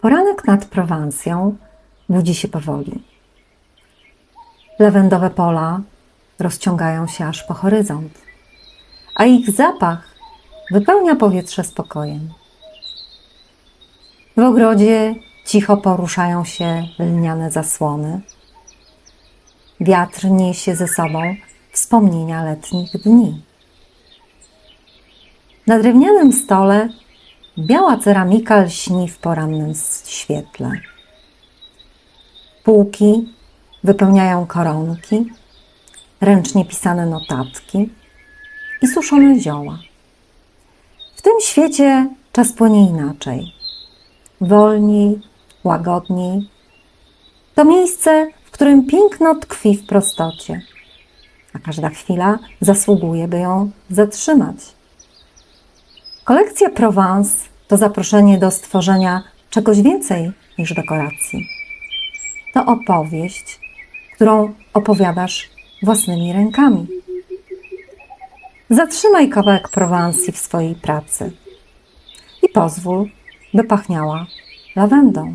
Poranek nad Prowansją budzi się powoli. Lawendowe pola rozciągają się aż po horyzont, a ich zapach wypełnia powietrze spokojem. W ogrodzie cicho poruszają się lniane zasłony. Wiatr niesie ze sobą wspomnienia letnich dni. Na drewnianym stole biała ceramika lśni w porannym świetle. Półki wypełniają koronki, ręcznie pisane notatki i suszone zioła. W tym świecie czas płynie inaczej. Wolniej, łagodniej. To miejsce, w którym piękno tkwi w prostocie, a każda chwila zasługuje, by ją zatrzymać. Kolekcja Provence to zaproszenie do stworzenia czegoś więcej niż dekoracji. To opowieść, którą opowiadasz własnymi rękami. Zatrzymaj kawałek Prowansji w swojej pracy i pozwól, by pachniała lawendą.